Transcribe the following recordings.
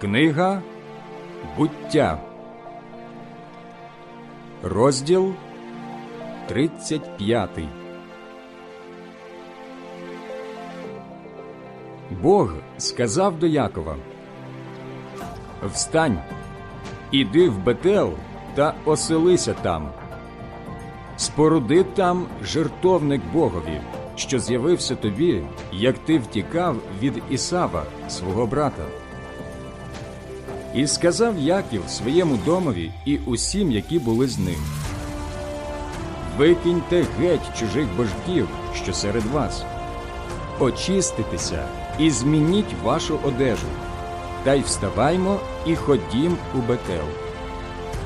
Книга Буття, розділ 35 Бог сказав до Якова Встань, іди в Бетел та оселися там. Споруди там жертовник Богові, що з'явився тобі, як ти втікав від Ісава, свого брата. І сказав Яків своєму домові і усім, які були з ним. Викиньте геть чужих божків, що серед вас, очиститеся і змініть вашу одежу, та й вставаймо і ходім у Бетел.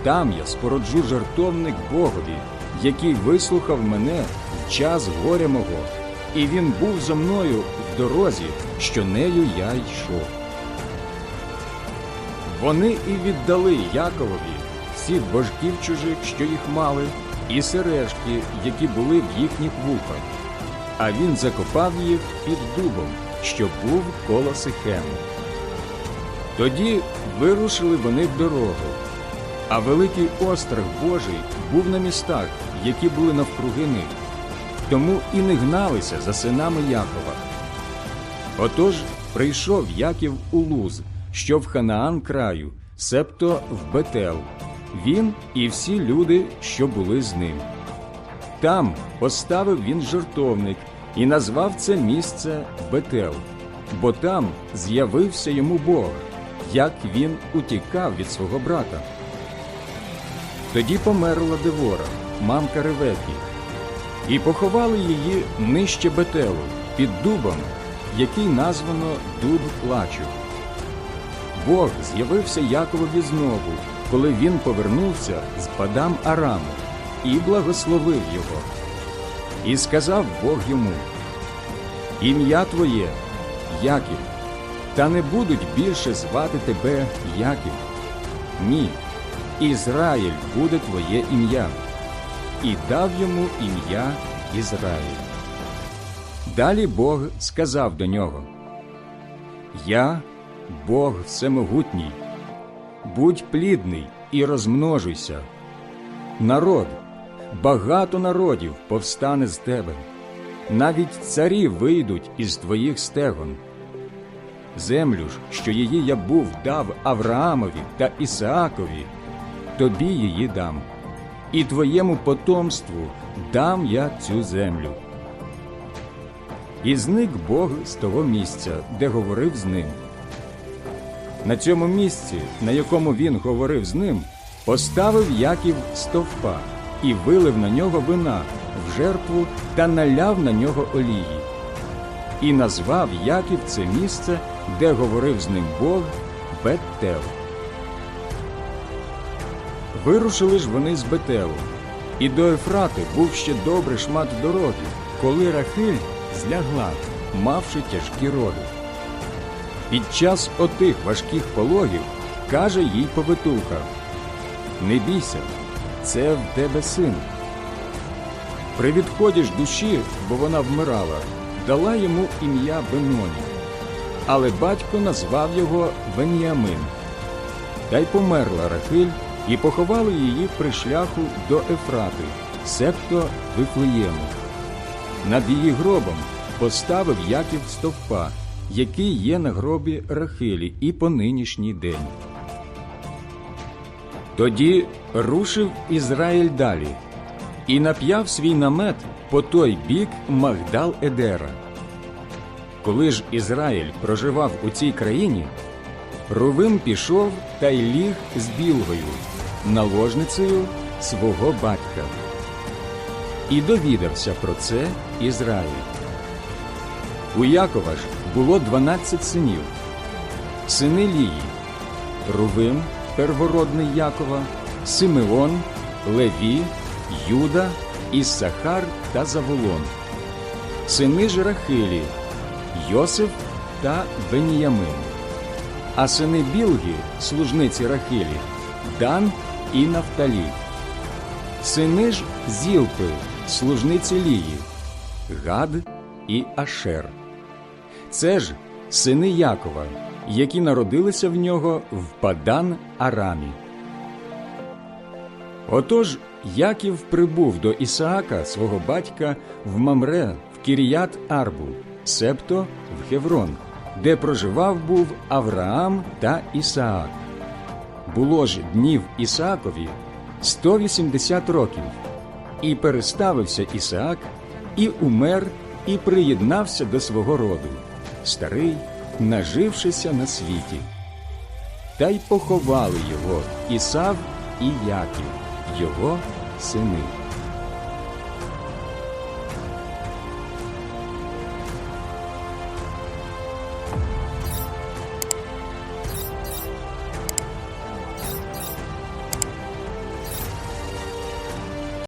Там я спороджу жартовник Богові, який вислухав мене в час горя мого, і він був зо мною в дорозі, що нею я йшов. Вони і віддали Яковові всіх божків чужих, що їх мали, і сережки, які були в їхніх вухах, а він закопав їх під дубом, що був коло Сихему. Тоді вирушили вони в дорогу, а великий острах Божий був на містах, які були навкруги них, тому і не гналися за синами Якова. Отож прийшов Яків у Луз, що в Ханаан краю, себто в Бетел, він і всі люди, що були з ним. Там поставив він жертовник і назвав це місце Бетел, бо там з'явився йому Бог, як він утікав від свого брата. Тоді померла Девора, мамка Ревеки, і поховали її нижче Бетелу, під дубом, який названо Дуб плачу. Бог з'явився Яковові знову, коли він повернувся з Падам Араму, і благословив його. І сказав Бог йому: Ім'я твоє Яків, та не будуть більше звати тебе Яків. Ні, Ізраїль буде твоє ім'я. І дав йому ім'я Ізраїль. Далі Бог сказав до нього: Я Бог всемогутній, будь плідний і розмножуйся. Народ, багато народів повстане з тебе, навіть царі вийдуть із твоїх стегон. Землю ж, що її я був дав Авраамові та Ісаакові, тобі її дам, і твоєму потомству дам я цю землю. І зник Бог з того місця, де говорив з ним. На цьому місці, на якому він говорив з ним, поставив Яків стовпа і вилив на нього вина в жертву та наляв на нього олії. І назвав Яків це місце, де говорив з ним Бог Беттел. Вирушили ж вони з Бетелу, і до Ефрати був ще добрий шмат дороги, коли Рахиль злягла, мавши тяжкі роди. Під час отих важких пологів каже їй повитуха Не бійся, це в тебе син. При відході ж душі, бо вона вмирала, дала йому ім'я Беноні, але батько назвав його Веніамин. Та й померла Рахиль, і поховали її при шляху до Ефрати, себто Вифлеєму. Над її гробом поставив Яків стовпа, який є на гробі Рахилі і по нинішній день. Тоді рушив Ізраїль далі і нап'яв свій намет по той бік Магдал Едера. Коли ж Ізраїль проживав у цій країні, Рувим пішов та й ліг з Білгою, наложницею свого батька. І довідався про це Ізраїль. У Якова ж було дванадцять синів, сини Лії, Рувим, первородний Якова, Симеон, Леві, Юда, Іссахар та Заволон, сини ж Рахилі, Йосиф та Веніямин, а сини Білги, служниці Рахилі, Дан і Нафталі, сини ж Зілпи, служниці Лії, Гад і Ашер. Це ж сини Якова, які народилися в нього в Падан Арамі. Отож Яків прибув до Ісаака, свого батька, в Мамре, в Кіріят Арбу, себто в Хеврон, де проживав був Авраам та Ісаак. Було ж днів Ісаакові 180 років, і переставився Ісаак, і умер, і приєднався до свого роду, старий, нажившися на світі. Та й поховали його Ісав і Яків, його сини.